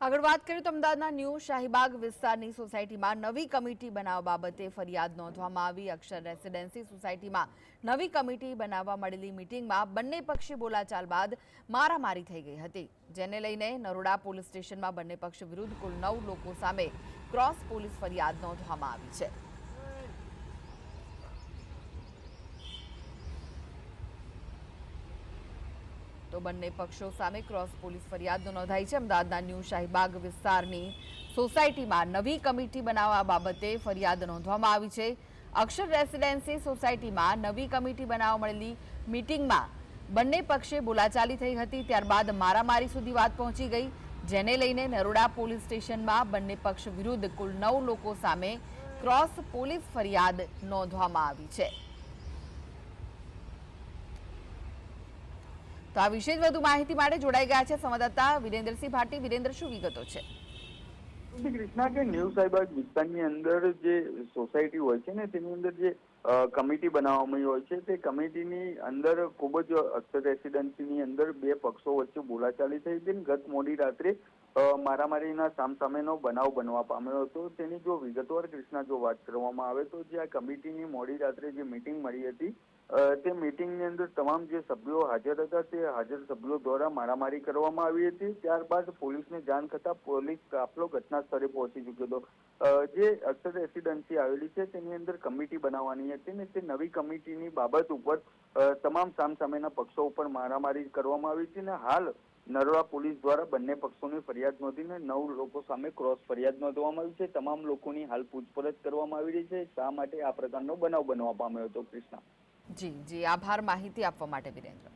આગળ વાત કરીએ તો અમદાવાદના ન્યૂ શાહીબાગ વિસ્તારની સોસાયટીમાં નવી કમિટી બનાવવા બાબતે ફરિયાદ નોંધવામાં આવી. અક્ષર રેસિડેન્સી સોસાયટીમાં નવી કમિટી બનાવવા મળેલી મિટિંગમાં બંને પક્ષી બોલાચાલ બાદ મારામારી થઈ ગઈ હતી. જેને લઈને નરોડા પોલીસ સ્ટેશનમાં બંને પક્ષ વિરુદ્ધ કુલ નવ લોકો સામે ક્રોસ પોલીસ ફરિયાદ નોંધવામાં આવી છે. તો બંને પક્ષો સામે ક્રોસ પોલીસ ફરિયાદ નોંધાઈ છે. અમદાવાદના ન્યૂ શાહીબાગ વિસ્તારની સોસાયટીમાં નવી કમિટી બનાવવા બાબતે ફરિયાદ નોંધવામાં આવી છે. અક્ષર રેસિડેન્સી સોસાયટીમાં નવી કમિટી બનાવવા મળેલી મિટિંગમાં બંને પક્ષે બોલાચાલી થઈ હતી. ત્યારબાદ મારામારી સુધી વાત પહોંચી ગઈ, જેને લઈને નરોડા પોલીસ સ્ટેશનમાં બંને પક્ષ વિરુદ્ધ કુલ નવ લોકો સામે ક્રોસ પોલીસ ફરિયાદ નોંધવામાં આવી છે. તો આ વિશે વધુ માહિતી માટે જોડાઈ ગયા છે સંવાદદાતા વિરેન્દ્રસિંહ ભાટી. વિરેન્દ્ર, શું વિગતો છે? કૃષ્ણા કે ન્યૂ સાઈબાગ વિસ્તારની અંદર જે સોસાયટી હોય છે ને, તેની અંદર જે કમિટી બનાવવામાં હોય છે, તે કમિટીની અંદર ખૂબ જ અક્ષર રેસિડેન્સીની અંદર બે પક્ષો વચ્ચે બોલાચાલી થઈ હતી ગત મોડી રાત્રે મારામારીના સામસામેનો બનાવ બનવા પામ્યો હતો. તેની જો વિગતવાર કૃષ્ણા જો વાત કરવામાં આવે તો જે આ કમિટીની મોડી રાત્રે જે મિટિંગ મળી હતી તે મિટિંગની અંદર તમામ જે સભ્યો હાજર હતા તે હાજર સભ્યો દ્વારા મારામારી કરવામાં આવી હતી. ત્યારબાદ પોલીસને જાણ થતાં પોલીસ કાફલો ઘટના સ્થળે પહોંચી ચૂક્યો હતો. જે અક્ષર રેસિડેન્સી આવેલી છે તેની અંદર કમિટી બનાવવાની હતી ને તે નવી કમિટીની બાબત ઉપર તમામ સામસામેના પક્ષો ઉપર મારામારી કરવામાં આવી હતી ને હાલ નરોડા પોલીસ દ્વારા બંને પક્ષોની ફરિયાદ નોંધીને નવ લોકો સામે ક્રોસ ફરિયાદ નોંધવામાં આવી છે. તમામ લોકોની હાલ પૂછપરછ કરવામાં આવી રહી છે. શા માટે આ પ્રકારનો બનાવ બનવા પામ્યો હતો, કૃષ્ણા? જી જી. આભાર માહિતી આપવા માટે વિરેન્દ્ર.